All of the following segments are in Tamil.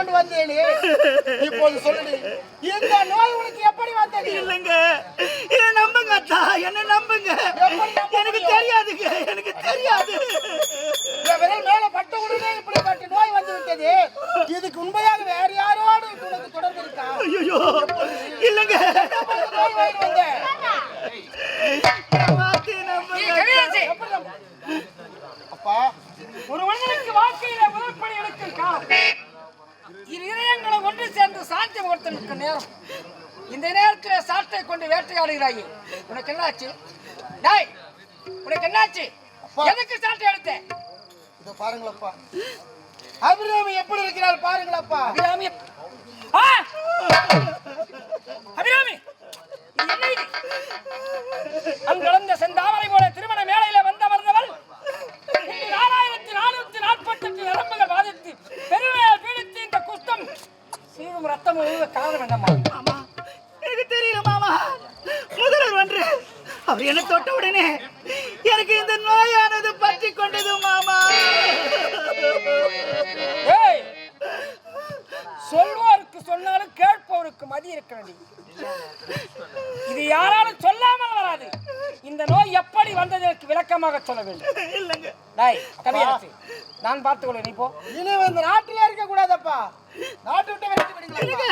கொண்டு வந்தேனே. இப்போது சொல்லுடி இந்த நோய் உனக்கு எப்படி வந்தது? இல்லைங்க. என்ன நம்புங்க அத்தா என்ன நம்புங்க. எனக்கு? தெரியாதுங்க எனக்கு தெரியாது. விரல் மேல பட்ட உடனே இப்படிப்பட்ட நோய் வந்து விட்டது. இதுக்கு உண்மையாக வேற யாரோடு உனக்கு தொடர்பு இருக்கா? ஐயோ இல்லைங்க. எப்படி நோய் வாங்கி வந்த மாத்தி நம்புங்க எப்படி நம்ப- அப்பா ஒரு மனிதனுக்கு வாழ்க்கையில முதற்படி எடுக்கும் காலம் இரு இதயங்களை ஒன்று சேர்ந்து சாந்தி முகூர்த்தனுக்கு நேரம் இந்த நேரத்தில் சாட்டை வேட்டையாடுகிறாயே உனக்கு என்னாச்சு? டேய் உனக்கு என்னாச்சு? எதுக்கு சாட்டை எடுத்த? இத பாருங்களப்பா. அபிராமி எப்படி இருக்கிறார் பாருங்களப்பா. அபிராமி! அபிராமி! என்ன இது? விளக்கமாக சொல்ல வேண்டும் இல்லைங்க. டாய் கவியரசு நான் பார்த்துக்கொள்ள நீ போ. இனி இந்த நாட்டிலே இருக்க கூடாதப்பா நாட்டு விட்டு விரட்டி விடுங்களா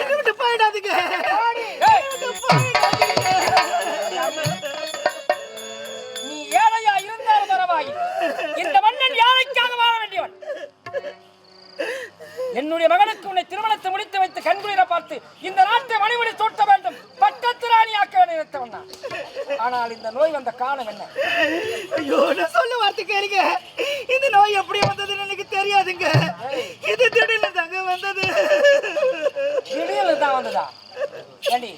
என்னை விட்டு போயிடாதுங்க. என்னுடைய மகனுக்கு உன்னை திருமணத்தை முடித்து வைத்து கண்குளிர பார்த்து இந்த நாட்டை மணிமணி சூட்ட வேண்டும். பட்டத்து ராணி ஆக்க வேண்டும் நினைத்தவன் நான். ஆனால் இந்த நோய் வந்த காலம் என்ன? ஐயோ நான் சொல்ல வார்த்தை கேளுங்க. இந்த நோய் எப்படி வந்ததுன்னு எனக்கு தெரியாதுங்க. இது திடீர்னு தாங்க வந்தது. திடீர்னு தான் வந்ததா? ஏண்டி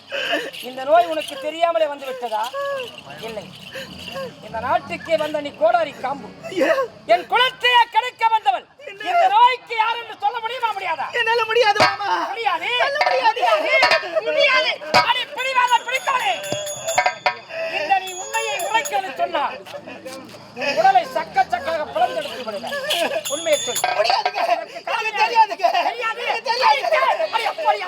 இந்த நோய் உனக்கு தெரியாமலே வந்து விட்டதா? இல்லை. இந்த நாட்டுக்கே வந்த நீ கோடாரி காம்பு. என் குலத்தையே கெடுக்க வந்தவள். இந்த நோய்க்கு யார் என்று சொல்ல முடியுமா முடியாதா? என்னால முடியாது மாமா. முடியாது. முடியாது. முடியாது. அடி பிடிவாத பிடித்தவளே. இந்த நீ உண்மையை உரைக்கிறது சொன்னால் உன் உடலை சக்க சக்காக பிளந்தெடுத்து விடுவேன். உண்மையை சொல். முடியாதுங்க எனக்கு தெரியாதுங்க தெரியாது எனக்கு தெரியாது அடி அப்படி அப்படி அப்படியே தகடு அப்படியே தகடு அப்படியே தகடு சக்கதி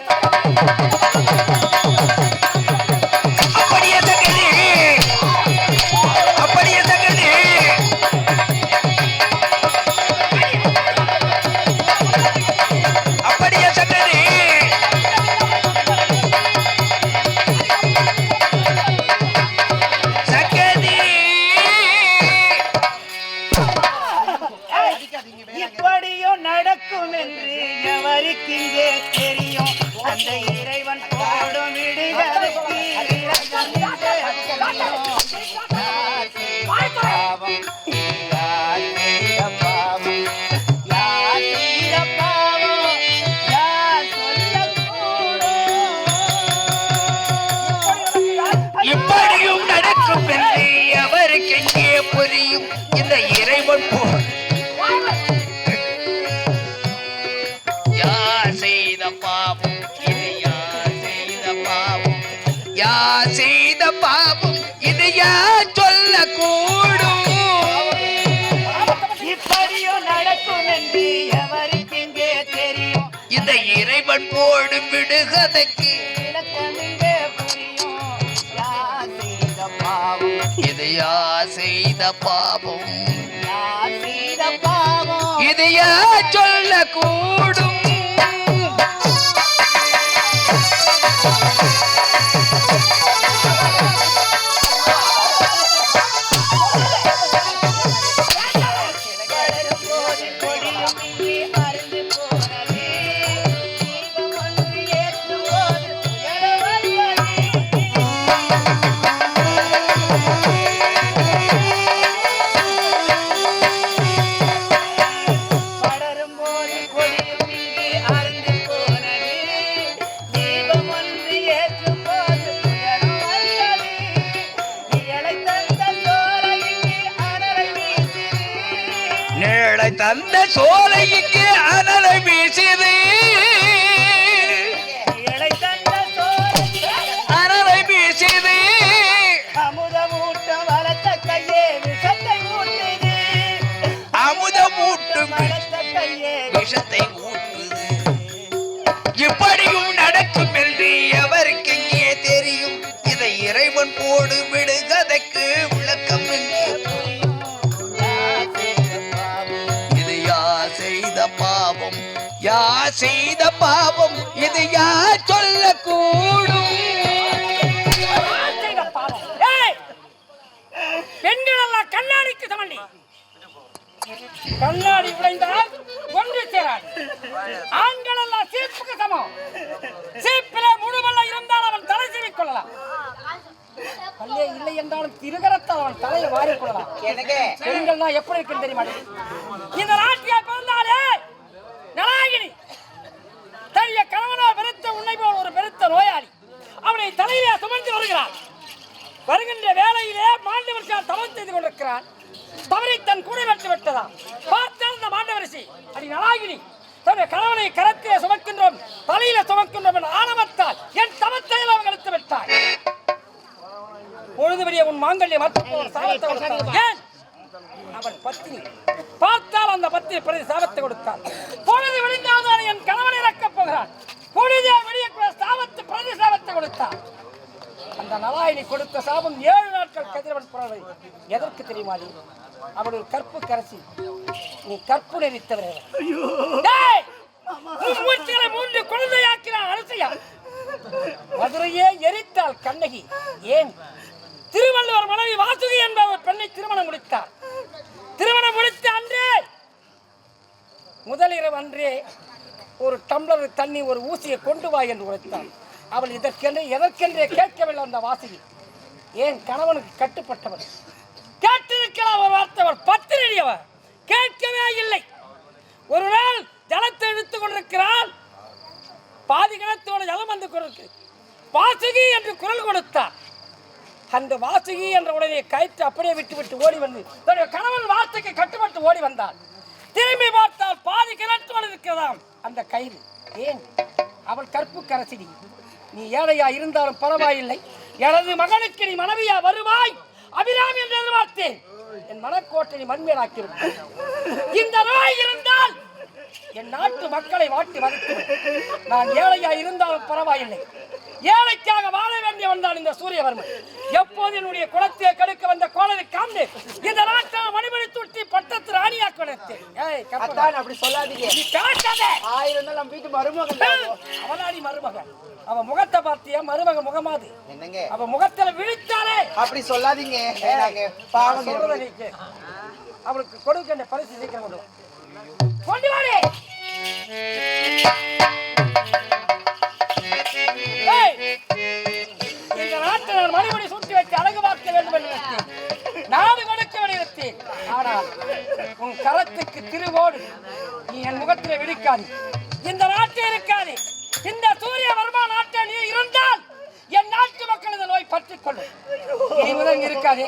இப்படியும் நடக்கும் என்று எவருக்கு இங்கே தெரியும். அந்த இறைவன் விடுகதைக்கு இது யார் செய்த பாவம்? இது யார் சொல்லக்கூடும் கந்த சோலைக்கு அனலை வீசியது. அனலை வீசியது. அமுதமூட்ட வளர்த்த கையே விஷத்தை ஊட்டுது. அமுதமூட்டும் வளர்த்த கையே விஷத்தை ஊட்டுது. இப்படியும் பாவம்? ஏய்! பெண்கள் எல்லாம் கண்ணாடிக்கு சமண்டி கண்ணாடி உடைந்தால் ஒன்று சேராது. ஆண்கள் எல்லாம் சீப்புக்கு சமம். சீப்பிலே முழுவல்ல இருந்தால் அவன் தலை சீவிக் கொள்ளலாம் பல்லே இல்லை என்றாலும் திருகரத்தால் அவன் தலையை வாரிக் கொள்ளலாம் பெண்கள்னா எப்படி இருக்குன்னு தெரியுமா? இந்த பிறந்தாலே நலாகினி தன்னுடைய கணவனால் பெருத்த உன்னை போல் ஒரு பெருத்த நோயாளி அவனை தலையிலே சுமந்து வருகிறான். வருகின்ற வேலையிலே மாண்டவர்கள் தவம் செய்து கொண்டிருக்கிறான். தவறை தன் கூட வெட்டு விட்டதாம். பார்த்தால் இந்த மாண்டவரிசி அடி நலாகினி தன்னுடைய கணவனை கரத்திலே சுமக்கின்றோம் தலையில சுமக்கின்றோம் என்ற ஆணவத்தால் என் தவத்தை அவன் எடுத்து விட்டாய் பொழுதுபடிய உன் மாங்கல்ய மற்ற சாபத்தை கொடுத்தான். ஏன்? அவன் பத்தினி. பார்த்தால் அந்த பத்தினி பிரதி சாபத்தை கொடுத்தான். பொழுது விழுந்தால்தான் என் கணவனை இறக்கப் போகிறான். பொழுது விடியக்கூடிய சாபத்து பிரதி சாபத்தை கொடுத்தான் அந்த நலாயினி கொடுத்த சாபம் ஏழு நாட்கள் கதிரவன் புறவை எதற்கு தெரியுமா நீ அவள் ஒரு கற்பு கரசி. நீ கற்பு நெறித்தவர் மூன்று குழந்தையாக்கினான் அரசியா மதுரையே எரித்தாள் கண்ணகி. ஏன்? திருவள்ளுவர் மனைவி வாசுகி என்ற ஒரு பெண்ணை திருமணம் முடித்தார். திருமணம் முடித்த அன்றே முதலிரவு அன்றே ஒரு டம்ளர் தண்ணி ஒரு ஊசியை கொண்டு வா என்று உரைத்தாள் அவள் இதற்கென்று எதற்கென்றே கேட்கவில்லை அந்த வாசுகி ஏன் கணவனுக்கு கட்டுப்பட்டவள்? கேட்டிருக்கலாம் ஒரு வார்த்தை அவள் பத்திரியவர் கேட்கவே இல்லை. ஒரு நாள் ஜலத்தை இழுத்துக் கொண்டிருக்கிறாள் பாதி கிணத்தோட ஜலம் வந்து கொண்டிருக்கு. வாசுகி என்று குரல் கொடுத்தார். அந்த வாசுகி என்ற உடனே கயிற்று அப்படியே விட்டு விட்டு ஓடி வந்து தன்னுடைய கணவன் வார்த்தைக்கு கட்டுப்பட்டு ஓடி வந்தாள். திரும்பி பார்த்தால் பாதி கிணற்றோடு இருக்கிறதாம் அந்த கயிறு. ஏன்? அவள் கற்பு கரசிடி நீ ஏழையா இருந்தாலும் பரவாயில்லை. எனது மகனுக்கு நீ மனைவியா வருவாய். அபிராமி என்று எதிர்பார்த்தேன். என் மனக்கோட்டை நீ மண்மேலாக்கி இந்த நோய் இருந்தால் என் நாட்டு மக்களை வாட்டி வதைத்து நான் ஏழையா இருந்தாலும் பரவாயில்லை. ஏழைக்காக வாழ வேண்டியவன் தான் இந்த சூரியவர்மன். எப்போது என்னுடைய குலத்தை கெடுக்க வந்த கோலரை காண்டு இந்த நாட்டால் மணிமணி துட்டி பட்டத்து கற்பகம், அத்தான் அப்படி சொல்லாதீங்க. நீ ஆயிரம் நம்ம வீட்டு மருமகன். அவனாடி மருமகன். அவ முகத்தை பார்த்தியா? மருமக முகமாது. என்னங்க? அவ முகத்துல விழித்தாலே. அப்படி சொல்லாதீங்க. பாவம். அவளுக்கு கொடுக்கின்ற பரிசு சீக்கிரம் கொண்டு. கொண்டு வாடி. இந்த நாட்டை நான் மணிமணி சுட்டி வைத்து அழகு பார்க்க வேண்டும் என்று நினைத்தேன். நாடு கொடுக்க நினைத்தேன் ஆனால் உன் கரத்துக்கு திருவோடு நீ என் முகத்தில் விழிக்காது இந்த நாட்டில் இருக்காது. இந்த சூரிய வர்மா நாட்டில் நீ இருந்தால் என் நாட்டு மக்கள் நோய் பற்றிக் கொள்ளும் இனி முதல் இருக்காதே.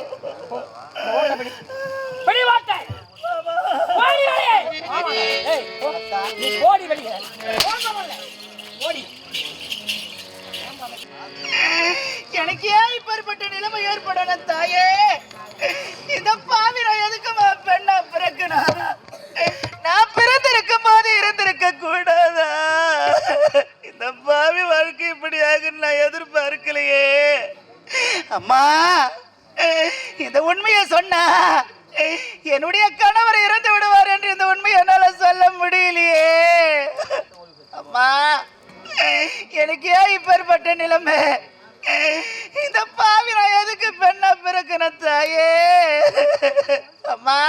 அம்மா.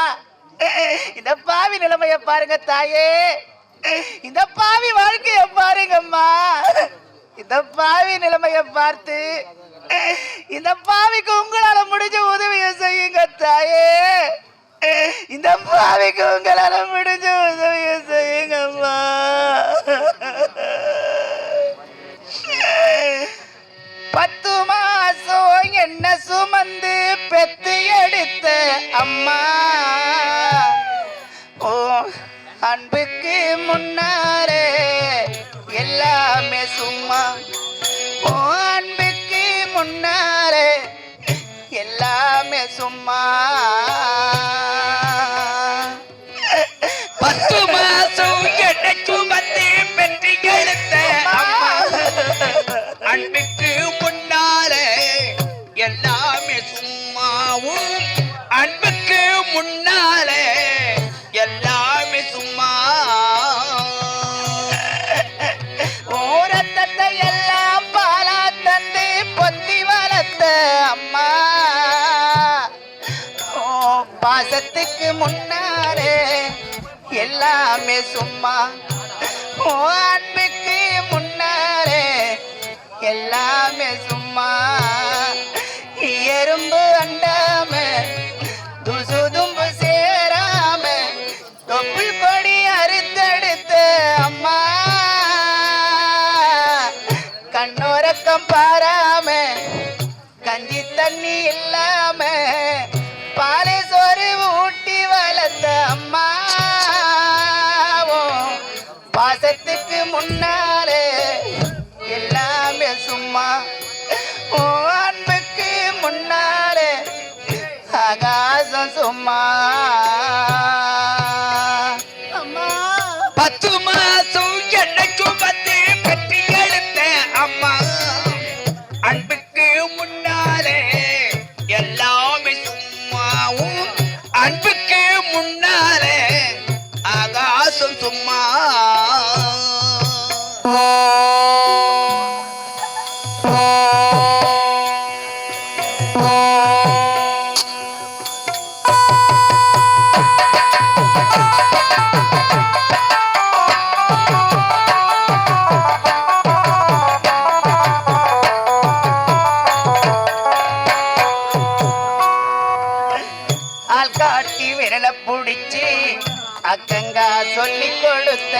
இந்த பாவி நிலைமைய பாருங்க தாயே. இந்த பாவி வாழ்க்கைய பாருங்கம்மா. இந்த பாவி நிலைமைய பார்த்து இந்த பாவிக்கு உங்களால முடிஞ்ச உதவியை செய்யுங்க தாயே. இந்த பாவிக்கு உங்களால முடிஞ்ச உதவியை செய்யுங்கம்மா. பத்து மாசம் என்ன சுமந்து பெத்து எடுத்த அம்மா. ஓ அன்புக்கு முன்னாரே எல்லாமே சும்மா. ஓ அன்புக்கு முன்னாரே எல்லாமே சும்மா. சொன்னாலே எல்லாமே சும்மா. ஓரத்தத்தை எல்லாம் பாலா தந்து பொத்தி வளர்த்த அம்மா. ஓ பாசத்துக்கு முன்னாரே எல்லாமே சும்மா. ஓ அன்புக்கு முன்னாரே எல்லாமே சும்மா. எறும்பு அண்டாமே அக்கங்கா சொல்லி கொடுத்த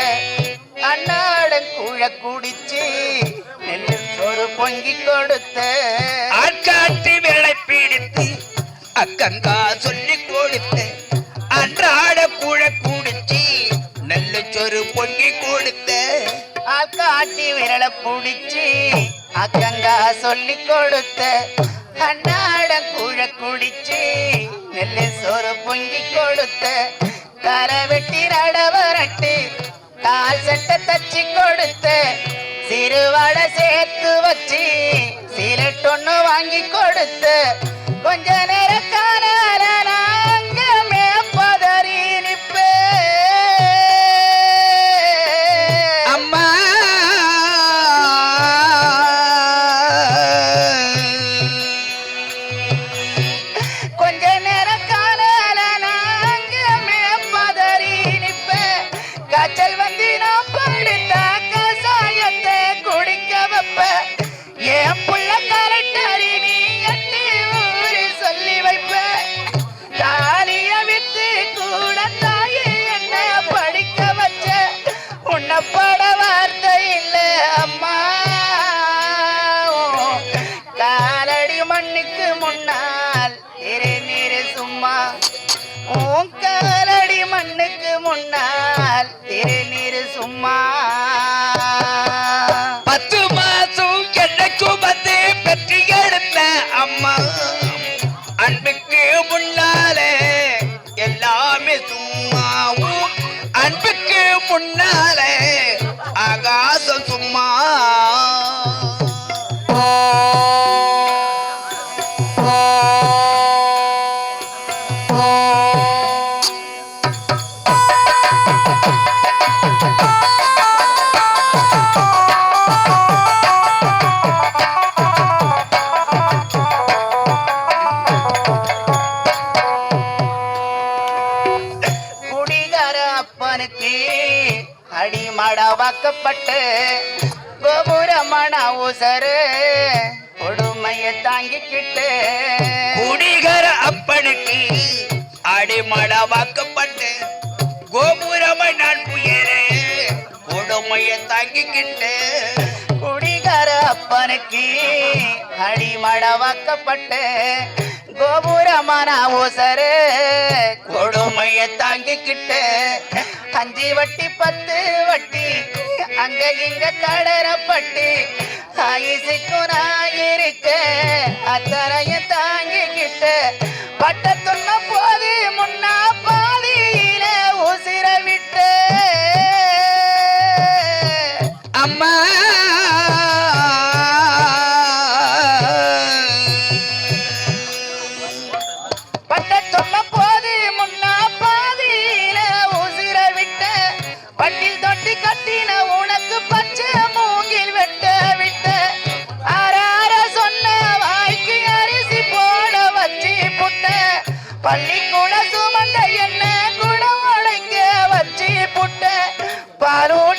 அன்னாடன் கூழ குடிச்சு சோறு பொங்கி கொடுத்த. ஆட்காட்டி வேலை பிடித்து அக்கங்கா சொல்லி கொடுத்து அன்றாட கூழ குடிச்சு நல்ல சொரு பொங்கி கொடுத்த. ஆள் காட்டி விரலை புடிச்சு அக்கங்கா சொல்லி கொடுத்த அன்னாடன் கூழ குடிச்சு நெல்லு சோறு பொங்கி கொடுத்த. தலை வெட்டி நடவரட்டு. கால் சட்ட தச்சு கொடுத்து சிறுவடை சேர்த்து வச்சு சிலட்டொன்னு வாங்கி கொடுத்து. கொஞ்ச நேரம் காணால ma அடிமட வாக்கப்பட்டு கோபுரமண உசரு கொடுமைய தாங்கிக்கிட்டு குடிகர அப்பனுக்கு அடிமட வாக்கப்பட்டு கோபுரமை நான் புயரே கொடுமையை தாங்கிக்கிட்டு குடிகார அப்பனுக்கு அடிமட வாக்கப்பட்டு கோபுரமண உசரு கொடுமைய தாங்கிக்கிட்டு அஞ்சு வட்டி பத்து வட்டி அங்க இங்க கடறப்பட்டு ஆயுசுக்கு நான் இருக்க அத்தனையும் தாங்கிக்கிட்டு பட்ட பள்ளிக்கூட சுமந்த என்ன குடம் உடைக்க வச்சு புட்ட. பாலூன்